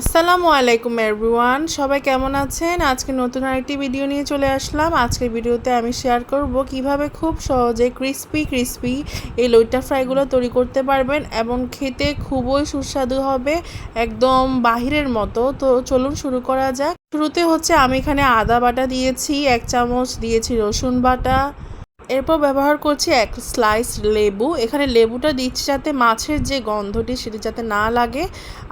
আসসালামু আলাইকুম এভরিওয়ান সবাই কেমন আছেন? আজকে নতুন আরেকটি ভিডিও নিয়ে চলে আসলাম। আজকের ভিডিওতে আমি শেয়ার করব কীভাবে খুব সহজে ক্রিস্পি ক্রিস্পি এই লইটা ফ্রাইগুলো তৈরি করতে পারবেন এবং খেতে খুবই সুস্বাদু হবে একদম বাহিরের মতো। তো চলুন শুরু করা যাক। শুরুতে হচ্ছে আমি এখানে আদা বাটা দিয়েছি, এক চামচ দিয়েছি রসুন বাটা এরপর ব্যবহার করছি এক স্লাইস লেবু। এখানে লেবুটা দিচ্ছি যাতে মাছের যে গন্ধটি সেটি যাতে না লাগে।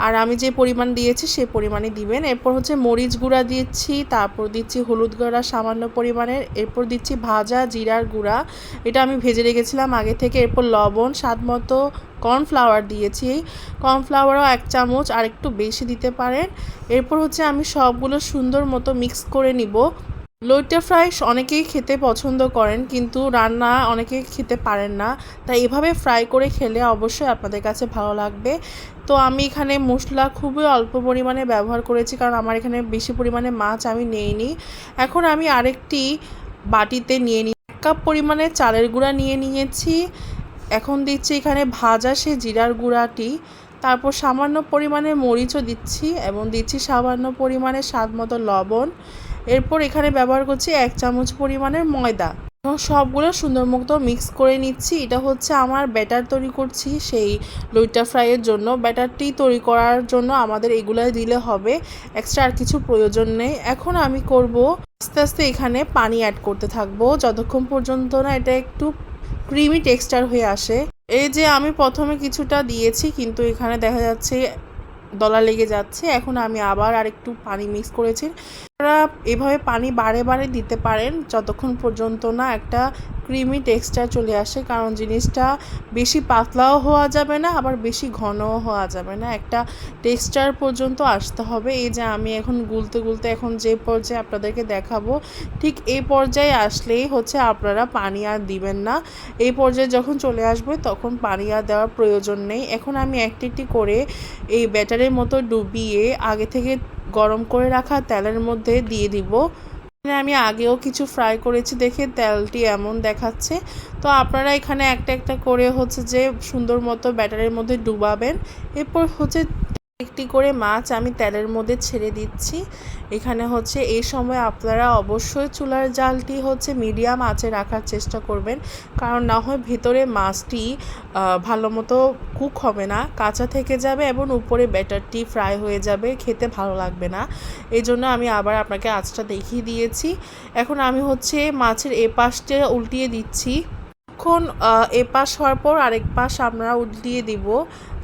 আর আমি যে পরিমাণ দিয়েছি সেই পরিমাণে দিবেন। এরপর হচ্ছে মরিচ গুঁড়া দিচ্ছি, তারপর দিচ্ছি হলুদ গুঁড়া সামান্য পরিমাণের। এরপর দিচ্ছি ভাজা জিরার গুঁড়া। এটা আমি ভেজে রেখেছিলাম আগে থেকে। এরপর লবণ, স্বাদ মতো কর্নফ্লাওয়ার দিয়েছি। কর্নফ্লাওয়ারও এক চামচ আর একটু বেশি দিতে পারেন। এরপর হচ্ছে আমি সবগুলো সুন্দর মতো মিক্স করে নিব। লইট্টা ফ্রাই অনেকেই খেতে পছন্দ করেন, কিন্তু রান্না অনেকে খেতে পারেন না। তাই এভাবে ফ্রাই করে খেলে অবশ্যই আপনাদের কাছে ভালো লাগবে। তো আমি এখানে মশলা খুবই অল্প পরিমাণে ব্যবহার করেছি, কারণ আমার এখানে বেশি পরিমাণে মাছ আমি নেইনি। এখন আমি আরেকটি বাটিতে নিয়ে নিই এক কাপ পরিমাণে চালের গুঁড়া নিয়ে নিয়েছি। এখন দিচ্ছি এখানে ভাজা সে জিরার গুঁড়াটি। তারপর সামান্য পরিমাণে মরিচও দিচ্ছি এবং দিচ্ছি সামান্য পরিমাণে স্বাদ মতো লবণ। এরপর এখানে ব্যবহার করছি এক চামচ পরিমাণের ময়দা। এবং সবগুলো সুন্দর মতো মিক্স করে নিচ্ছি। এটা হচ্ছে আমার ব্যাটার তৈরি করছি। সেই লইটা ফ্রাইয়ের জন্য। ব্যাটারটি তৈরি করার জন্য আমাদের এগুলো দিলে হবে। এক্সট্রা আর কিছু প্রয়োজন নেই। এখন আমি করব আস্তে আস্তে এখানে পানি অ্যাড করতে থাকব। যতক্ষণ পর্যন্ত না এটা একটু ক্রিমি টেক্সচার হয়ে আসে। এই যে আমি প্রথমে কিছুটা দিয়েছি, কিন্তু এখানে দেখা যাচ্ছে দলা লেগে যাচ্ছে। এখন আমি আবার আরেকটু পানি মিক্স করেছি। আপনারা এভাবে পানি বারে বারে দিতে পারেন, যতক্ষণ পর্যন্ত না একটা ক্রিমি টেক্সচার চলে আসে, কারণ জিনিসটা বেশি পাতলাও হওয়া যাবে না, আবার বেশি ঘনও হওয়া যাবে না। একটা টেক্সচার পর্যন্ত আসতে হবে। এই যে আমি এখন গুলতে গুলতে এখন যে পর্যায়ে আপনাদেরকে দেখাবো, ঠিক এই পর্যায়ে আসলেই হচ্ছে আপনারা পানি আর দিবেন না। এই পর্যায়ে যখন চলে আসবে তখন পানি আর দেওয়ার প্রয়োজন নেই। এখন আমি একটি একটি করে এই ব্যাটারের মতো ডুবিয়ে আগে থেকে গরম করে রাখা তেলের মধ্যে দিয়ে দিব। আমি আগেও কিছু ফ্রাই করেছি, দেখে তেলটি এমন দেখাচ্ছে। তো আপনারা এখানে একটা একটা করে হচ্ছে যে সুন্দর মতো ব্যাটারের মধ্যে ডুবাবেন। এরপর হচ্ছে একটি করে মাছ আমি তেলের মধ্যে ছেড়ে দিচ্ছি। এখানে হচ্ছে এই সময় আপনারা অবশ্যই চুলার জালটি হচ্ছে মিডিয়াম আঁচে রাখার চেষ্টা করবেন। কারণ না হয় ভেতরে মাছটি ভালো মতো কুক হবে না, কাঁচা থেকে যাবে এবং উপরে ব্যাটারটি ফ্রাই হয়ে যাবে, খেতে ভালো লাগবে না। এই জন্য আমি আবার আপনাকে আঁচটা দেখিয়ে দিয়েছি। এখন আমি হচ্ছে মাছের এ পাশটা উল্টিয়ে দিচ্ছি। এ পাশ হওয়ার পর আরেক পাশ আমরা উল্টিয়ে দিব,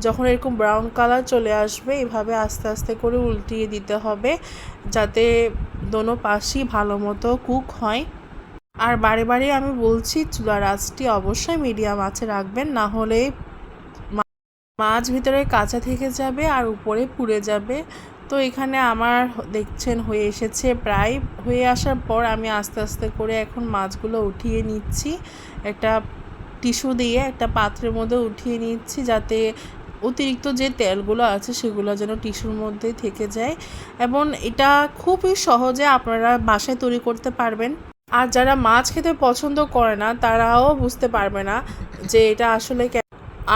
যখন এরকম ব্রাউন কালার চলে আসবে, এভাবে আস্তে আস্তে করে উল্টিয়ে দিতে হবে, যাতে দোনো পাশই ভালো মতো কুক হয়। আর বারে বারে আমি বলছি, চুলার আঁচটি অবশ্যই মিডিয়াম আছে রাখবেন, না হলে মাছ ভিতরে কাঁচা থেকে যাবে আর উপরে পুড়ে যাবে। তো এখানে আমার দেখছেন হয়ে এসেছে প্রায়। হয়ে আসার পর আমি আস্তে আস্তে করে এখন মাছগুলো উঠিয়ে নিচ্ছি। একটা টিস্যু দিয়ে একটা পাত্রের মধ্যে উঠিয়ে নিচ্ছি যাতে অতিরিক্ত যে তেলগুলো আছে সেগুলো যেন টিস্যুর মধ্যে থেকে যায়। এবং এটা খুবই সহজে আপনারা বাসায় তৈরি করতে পারবেন। আর যারা মাছ খেতে পছন্দ করে না, তারাও বুঝতে পারবে না যে এটা আসলে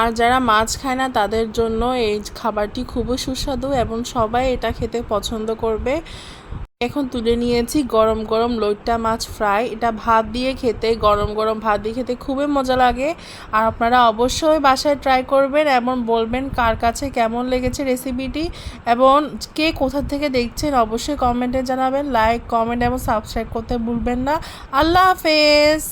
আর যারা মাছ খায় না, তাদের জন্য এই খাবারটি খুবই সুস্বাদু এবং সবাই এটা খেতে পছন্দ করবে। এখন তুলে নিয়েছি গরম গরম লইট্টা মাছ ফ্রাই। এটা ভাত দিয়ে খেতে, গরম গরম ভাত দিয়ে খেতে খুবই মজা লাগে। আর আপনারা অবশ্যই বাসায় ট্রাই করবেন এবং বলবেন কার কাছে কেমন লেগেছে রেসিপিটি এবং কে কোথা থেকে দেখছেন অবশ্যই কমেন্টে জানাবেন। লাইক, কমেন্ট এবং সাবস্ক্রাইব করতে ভুলবেন না। আল্লাহ হাফেজ!